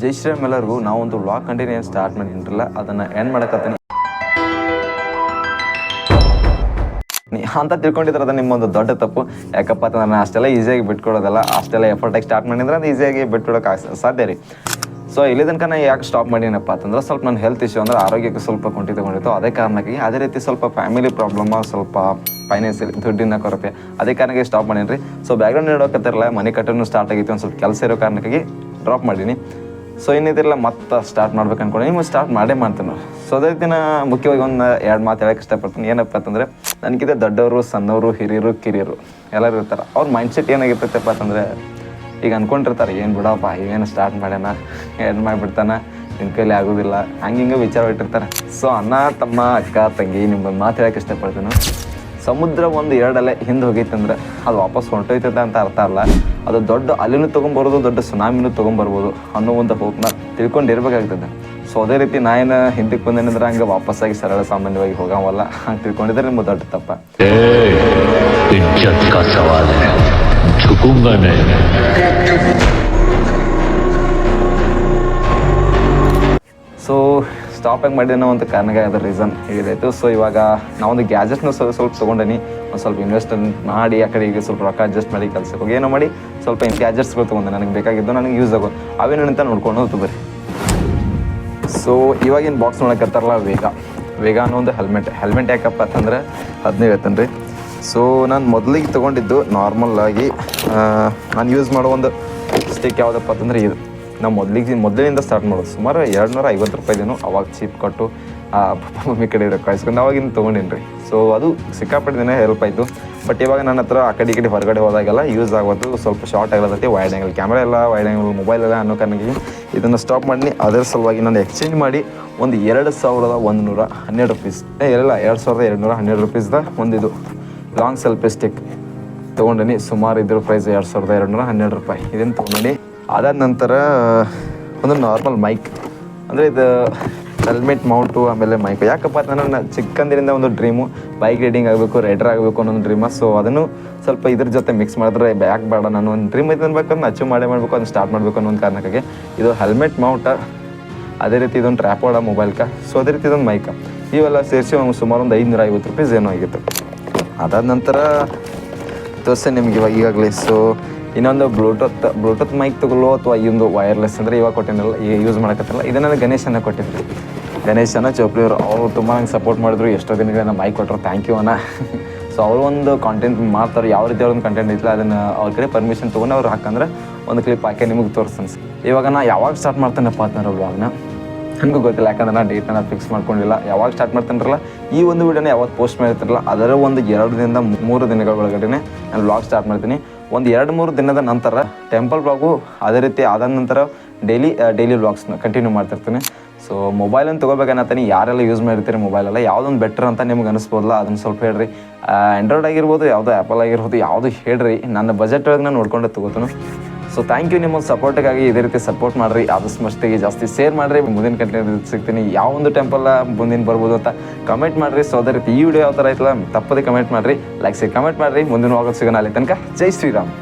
ಜೈ ಶ್ರೀರಾಮ್ ಎಲ್ಲರಿಗೂ, ನಾವೊಂದು vlog continue start ಮಾಡಿರಲಿಲ್ಲ ಅದನ್ನು ಎಂಡ್ ಮಾಡಕತ್ತೀನಿ. ಅಂತ ತಿಳ್ಕೊಂಡಿದ್ರೆ ಅದು ನಿಮ್ಮೊಂದು ದೊಡ್ಡ ತಪ್ಪು. ಯಾಕಪ್ಪ ಅಂತಂದ್ರೆ ನಾನು ಅಷ್ಟೆಲ್ಲ ಈಸಿಯಾಗಿ ಬಿಟ್ಕೊಡೋದಲ್ಲ, ಅಷ್ಟೆಲ್ಲ ಎಫರ್ಟಾಗಿ ಸ್ಟಾರ್ಟ್ ಮಾಡಿದ್ರೆ ಅದು ಈಸಿಯಾಗಿ ಬಿಟ್ಕೊಡೋಕೆ ಆಗ ಸಾಧ್ಯ ರೀ. ಸೊ ಇಲ್ಲಿ ತನಕ ನಾನು ಯಾಕೆ ಸ್ಟಾಪ್ ಮಾಡಿನಪ್ಪ ಅಂತಂದ್ರೆ, ಸ್ವಲ್ಪ ನನ್ನ ಹೆಲ್ತ್ ಇಶ್ಯೂ ಅಂದ್ರೆ ಆರೋಗ್ಯಕ್ಕೆ ಸ್ವಲ್ಪ ಕುಂಠಿತಗೊಂಡಿತ್ತು ಅದೇ ಕಾರಣಕ್ಕಾಗಿ ಅದೇ ರೀತಿ ಸ್ವಲ್ಪ ಫ್ಯಾಮಿಲಿ ಪ್ರಾಬ್ಲಮ್ ಸ್ವಲ್ಪ ಫೈನಾನ್ಸಿಯಲ್ ದುಡ್ಡಿನ ಕೊರತೆ, ಅದೇ ಕಾರಣಕ್ಕೆ ಸ್ಟಾಪ್ ಮಾಡೀನಿ ರೀ. ಸೊ ಬ್ಯಾಕ್ಗ್ರೌಂಡ್ ನೋಡೋಕತ್ತಿರಲ್ಲ, ಮನೆ ಕಟ್ಟನ್ನು ಸ್ಟಾರ್ಟ್ ಆಗಿತ್ತು, ಒಂದು ಸ್ವಲ್ಪ ಕೆಲಸ ಇರೋ ಕಾರಣಕ್ಕಾಗಿ ಡ್ರಾಪ್ ಮಾಡೀನಿ. ಸೊ ಇನ್ನಿದಿರಲ್ಲ ಮತ್ತೆ ಸ್ಟಾರ್ಟ್ ಮಾಡ್ಬೇಕು ಅನ್ಕೊಂಡು. ನಿಮ್ಗೆ ಸ್ಟಾರ್ಟ್ ಮಾಡೇ ಮಾಡ್ತೀನಿ ಸೊ ಅದೇ ದಿನ ಮುಖ್ಯವಾಗಿ ಒಂದು ಎರಡು ಮಾತು ಹೇಳಕ್ಕೆ ಇಷ್ಟಪಡ್ತೀನಿ. ಏನಪ್ಪ ಅಂತಂದರೆ ನನಗಿಂತ ದೊಡ್ಡವರು, ಸಣ್ಣವರು, ಹಿರಿಯರು, ಕಿರಿಯರು ಎಲ್ಲರೂ ಇರ್ತಾರೆ. ಅವ್ರ ಮೈಂಡ್ ಸೆಟ್ ಏನಾಗಿರ್ತೈತಪ್ಪ ಅಂತಂದರೆ, ಈಗ ಅನ್ಕೊಂಡಿರ್ತಾರೆ, ಏನು ಬಿಡಪ್ಪ, ಏನು ಸ್ಟಾರ್ಟ್ ಮಾಡ್ಯಾನ? ಏನು ಮಾಡಿಬಿಡ್ತಾನ? ನಿನ್ನ ಕೈಲಿ ಆಗೋದಿಲ್ಲ. ಹಂಗೆ ಹಿಂಗೆ ವಿಚಾರ ಇಟ್ಟಿರ್ತಾರೆ. ಸೊ ಅಣ್ಣ, ತಮ್ಮ, ಅಕ್ಕ, ತಂಗಿ ನಿಮ್ಮೊಂದು ಮಾತು ಹೇಳಕ್ಕೆ ಇಷ್ಟಪಡ್ತೀನಿ. ಸಮುದ್ರ ಒಂದು ಎರಡು ಅಲೆ ಹಿಂದೆ ಹೋಗೈತಂದ್ರೆ ಅದು ವಾಪಸ್ ಹೊಂಟೋಯ್ತದ ಅಂತ ಅರ್ಥ ಅಲ್ಲ. ಅದು ದೊಡ್ಡ ಅಲೆನೂ ತೊಗೊಂಬರೋದು ದೊಡ್ಡ ಸುನಾಮಿನೂ ತೊಗೊಂಬರ್ಬೋದು ಅನ್ನೋ ಒಂದು ಹೋಪ್ನ ತಿಳ್ಕೊಂಡಿರ್ಬೇಕಾಗ್ತದೆ. ಸೊ ಅದೇ ರೀತಿ ನಾ ಏನು ಹಿಂದಕ್ಕೆ ಬಂದೇನಂದ್ರೆ ಹಂಗೆ ವಾಪಸ್ಸಾಗಿ ಸರಳ ಸಾಮಾನ್ಯವಾಗಿ ಹೋಗಾವಲ್ಲ. ಹಂಗೆ ತಿಳ್ಕೊಂಡಿದ್ರೆ ನಿಮ್ಮ ದೊಡ್ಡ ತಪ್ಪ. ಸ್ಟಾಪ್ ಹೆಂಗೆ ಮಾಡಿದೆ ಅನ್ನೋ ಒಂದು ಕಾರಣಕ್ಕೆ ಅದ್ರ ರೀಸನ್ ಹೇಳಿದಾಯ್ತು ಸೊ ಇವಾಗ ನಾವೊಂದು ಗ್ಯಾಜೆಟ್ನ ಸ್ವಲ್ಪ ಸ್ವಲ್ಪ ತೊಗೊಂಡೇನಿ. ಒಂದು ಸ್ವಲ್ಪ ಇನ್ವೆಸ್ಟ್ ಮಾಡಿ, ಆ ಕಡೆ ಈಗ ಸ್ವಲ್ಪ ರೊಕ್ಕ ಅಡ್ಜಸ್ಟ್ ಮಾಡಿ ಕೆಲಸಕ್ಕೆ ಏನೋ ಮಾಡಿ ಸ್ವಲ್ಪ ಗ್ಯಾಜೆಟ್ಸ್ಗಳು ತೊಗೊಂಡೆ. ನನಗೆ ಬೇಕಾಗಿದ್ದು ನನಗೆ ಯೂಸ್ ಆಗೋದು ಅವೇನು ಅಂತ ನೋಡ್ಕೊಂಡು ಹೋಗ್ತು ಬರ್ರಿ. ಸೊ ಇವಾಗಿನ ಬಾಕ್ಸ್ ನೋಡಕತ್ತಾರಲ್ಲ ವೇಗ ವೇಗ ಅನ್ನೋ ಒಂದು ಹೆಲ್ಮೆಟ್ ಹೆಲ್ಮೆಟ್ ಯಾಕಪ್ಪ ಅಂತಂದ್ರೆ ಹದಿನೈದು ಹೇಳ್ತೇನೆ ರೀ ಸೊ ನಾನು ಮೊದಲಿಗೆ ತೊಗೊಂಡಿದ್ದು ನಾರ್ಮಲ್ ಆಗಿ ನಾನು ಯೂಸ್ ಮಾಡೋ ಒಂದು ಸ್ಟಿಕ್ ಯಾವುದಪ್ಪ ಅಂತಂದ್ರೆ ಇದು. ನಾವು ಮೊದಲಿಗೆ ಮೊದಲಿನಿಂದ ಸ್ಟಾರ್ಟ್ ಮಾಡೋದು ಸುಮಾರು ಎರಡು ನೂರ ಐವತ್ತು ರೂಪಾಯಿದೇನು ಅವಾಗ ಚೀಪ್ ಕೊಟ್ಟು ಪಪ್ಪ ಮಮ್ಮಿ ಕಡೆ ಕಾಯಿಸ್ಕೊಂಡು ಅವಾಗಿನ ತೊಗೊಂಡೇನಿ ರೀ ಸೊ ಅದು ಸಿಕ್ಕಾಪಟ್ಟೆ ದಿನ ಹೆಲ್ಪ್ ಆಯಿತು. ಬಟ್ ಇವಾಗ ನನ್ನ ಹತ್ರ ಆ ಕಡೆ ಈ ಕಡೆ ಹೊರಗಡೆ ಹೋದಾಗೆಲ್ಲ ಯೂಸ್ ಆಗೋದು ಸ್ವಲ್ಪ ಶಾರ್ಟ್ ಆಗಲತ್ತೈತಿ ವೈಡ್ ಆ್ಯಂಗಲ್ ಕ್ಯಾಮ್ರಾ ಎಲ್ಲ ವೈಡ್ ಆ್ಯಂಗಲ್ ಮೊಬೈಲ್ ಎಲ್ಲ ಅನ್ನೋ ಕಾರಣಕ್ಕೆ ಇದನ್ನು ಸ್ಟಾಪ್ ಮಾಡಿ ಅದರ ಸಲುವಾಗಿ ನಾನು ಎಕ್ಸ್ಚೇಂಜ್ ಮಾಡಿ ಒಂದು ಎರಡು ಸಾವಿರದ ಒಂದು ನೂರ ಹನ್ನೆರಡು ರುಪೀಸ್ ಇಲ್ಲ ಎರಡು ಸಾವಿರದ ಎರಡು ನೂರ ಹನ್ನೆರಡು ರುಪೀಸ್ದ ಒಂದಿದು ಲಾಂಗ್ ಸೆಲ್ಫಿ ಸ್ಟಿಕ್ ತೊಗೊಂಡಿನಿ. ಸುಮಾರು ಇದ್ರ ಪ್ರೈಸ್ ಎರಡು ಸಾವಿರದ ಎರಡು ನೂರ ಹನ್ನೆರಡು ರೂಪಾಯಿ. ಇದನ್ನು ತೊಗೊಂಡಿನಿ. ಅದಾದ ನಂತರ, ಒಂದು ನಾರ್ಮಲ್ ಮೈಕ್ ಅಂದರೆ ಇದು ಹೆಲ್ಮೆಟ್ ಮೌಂಟು ಆಮೇಲೆ ಮೈಕ್ ಯಾಕಪ್ಪ ಅಂತಂದ್ರೆ ನನ್ನ ಚಿಕ್ಕಂದಿನಿಂದ ಒಂದು ಡ್ರೀಮು ಬೈಕ್ ರೈಡಿಂಗ್ ಆಗಬೇಕು ರೈಡರ್ ಆಗಬೇಕು ಅನ್ನೋ ಒಂದು ಡ್ರೀಮ ಸೊ ಅದನ್ನು ಸ್ವಲ್ಪ ಇದ್ರ ಜೊತೆ ಮಿಕ್ಸ್ ಮಾಡಿದ್ರೆ ಬ್ಯಾಕ್ ಬೇಡ. ನಾನು ಒಂದು ಡ್ರೀಮ್ ಐತೆ ಅನ್ಬೇಕು ಅಚೀವ್ ಮಾಡೇ ಮಾಡಬೇಕು, ಅದನ್ನು ಸ್ಟಾರ್ಟ್ ಮಾಡಬೇಕು ಅನ್ನೋ ಒಂದು ಕಾರಣಕ್ಕಾಗಿ. ಇದು ಹೆಲ್ಮೆಟ್ ಮೌಂಟ ಅದೇ ರೀತಿ ಇದೊಂದು ಟ್ರ್ಯಾಪೋಡ ಮೊಬೈಲ್ಕ ಸೊ ಅದೇ ರೀತಿ ಇದೊಂದು ಮೈಕ ಇವೆಲ್ಲ ಸೇರಿಸಿ ಸುಮಾರು ಒಂದು ಐನೂರ ಐವತ್ತು ರುಪೀಸ್ ಏನೋ ಆಗಿತ್ತು. ಅದಾದ ನಂತರ, ದೋಸೆ ನಿಮ್ಗೆ ಇವಾಗ ಈಗಾಗಲೇ. ಸೊ ಇನ್ನೊಂದು ಬ್ಲೂಟೂತ್ ಬ್ಲೂಟೂತ್ ಮೈಕ್ ತಗೊಳ್ಳೋ ಅಥವಾ ಒಂದು ವೈರ್ಲೆಸ್ ಅಂದರೆ ಇವಾಗ ಕೊಟ್ಟಿನಲ್ಲ ಯೂಸ್ ಮಾಡಕತ್ತಲ್ಲ ಇದನ್ನೆಲ್ಲ ಗಣೇಶನ ಕೊಟ್ಟಿದ್ದೆ ಗಣೇಶನ ಚೋಪ್ಲಿ ಅವರು ತುಂಬ ನಂಗೆ ಸಪೋರ್ಟ್ ಮಾಡಿದ್ರು. ಎಷ್ಟೋ ದಿನಗಳನ್ನ ಮೈಕ್ ಕೊಟ್ಟರು ಥ್ಯಾಂಕ್ ಯು ಅಣ್ಣ. ಸೊ ಅವರು ಒಂದು ಕಾಂಟೆಂಟ್ ಮಾಡ್ತಾರೆ. ಯಾವ ರೀತಿ ಒಂದು ಕಂಟೆಂಟ್ ಇತ್ತಲ್ಲ ಅದನ್ನು ಅವ್ರ ಕಡೆ ಪರ್ಮಿಷನ್ ತೊಗೊಂಡು ಅವ್ರು ಹಾಕಂದ್ರೆ ಒಂದು ಕ್ಲಿಪ್ ಹಾಕಿ ನಿಮಗೆ ತೋರಿಸ್ತಾನೆ. ಇವಾಗ ನಾ ಯಾವಾಗ ಸ್ಟಾರ್ಟ್ ಮಾಡ್ತಾನಪ್ಪ ಅಂತಂದ್ರೆ ಬ್ಲಾಗ್ನ ನನಗೂ ಗೊತ್ತಿಲ್ಲ, ಯಾಕಂದ್ರೆ ನಾನು ಡೇಟನ್ನು ಫಿಕ್ಸ್ ಮಾಡ್ಕೊಂಡಿಲ್ಲ. ಯಾವಾಗ ಸ್ಟಾರ್ಟ್ ಮಾಡ್ತಾನರಲ್ಲ ಈ ಒಂದು ವಿಡಿಯೋನ ಯಾವತ್ತು ಪೋಸ್ಟ್ ಮಾಡಿರ್ತಾರಲ್ಲ, ಅದರ ಒಂದು ಎರಡು ದಿನದಿಂದ ಮೂರು ದಿನಗಳ ಒಳಗಡೆ ನಾನು ಬ್ಲಾಗ್ ಸ್ಟಾರ್ಟ್ ಮಾಡ್ತೀನಿ. ಒಂದು ಎರಡು ಮೂರು ದಿನದ ನಂತರ ಟೆಂಪಲ್ ಬ್ಲಾಗು ಅದೇ ರೀತಿ ಆದ ನಂತರ ಡೈಲಿ ಡೈಲಿ ವ್ಲಾಗ್ಸ್ನ ಕಂಟಿನ್ಯೂ ಮಾಡ್ತಿರ್ತೀನಿ. ಸೊ ಮೊಬೈಲನ್ನು ತೊಗೋಬೇಕನ್ನತ್ತೀನಿ ಯಾರೆಲ್ಲ ಯೂಸ್ ಮಾಡಿರ್ತೀರಿ ಮೊಬೈಲೆಲ್ಲ ಯಾವುದೊಂದು ಬೆಟರ್ ಅಂತ ನಿಮ್ಗೆ ಅನಿಸ್ಬೋದಲ್ಲ, ಅದನ್ನು ಸ್ವಲ್ಪ ಹೇಳ್ರಿ. ಆ್ಯಂಡ್ರಾಯ್ಡ್ ಆಗಿರ್ಬೋದು, ಯಾವುದೋ ಆ್ಯಪಲ್ ಆಗಿರ್ಬೋದು, ಯಾವುದು ಹೇಳ್ರಿ. ನನ್ನ ಬಜೆಟ್ ಒಳಗೆ ನಾನು ನೋಡ್ಕೊಂಡು ತೊಗೋತೀನಿ. ಸೊ ಥ್ಯಾಂಕ್ ಯು ನಿಮ್ಮೊಂದು ಸಪೋರ್ಟಿಗಾಗಿ ಇದೇ ರೀತಿ ಸಪೋರ್ಟ್ ಮಾಡಿರಿ. ಆದಷ್ಟು ಮಸ್ತಿಗೆ ಜಾಸ್ತಿ ಶೇರ್ ಮಾಡಿರಿ. ಮುಂದಿನ ಕಂಟೆಂಟ್ ಸಿಗ್ತೀನಿ. ಯಾವ ಒಂದು ಟೆಂಪಲ್ ಮುಂದಿನ ಬರ್ಬೋದು ಅಂತ ಕಮೆಂಟ್ ಮಾಡಿರಿ. ಸೊ ಅದೇ ರೀತಿ ಈ ವಿಡಿಯೋ ಯಾವ ಥರ ಆಯ್ತಲ್ಲ ತಪ್ಪದೆ ಕಮೆಂಟ್ ಮಾಡಿರಿ. ಲೈಕ್ ಸಿ ಕಮೆಂಟ್ ಮಾಡಿರಿ. ಮುಂದಿನ ಹೋಗೋದು ಸಿಗೋಣ. ಅಲ್ಲಿ ತನಕ ಜೈ ಶ್ರೀರಾಮ್.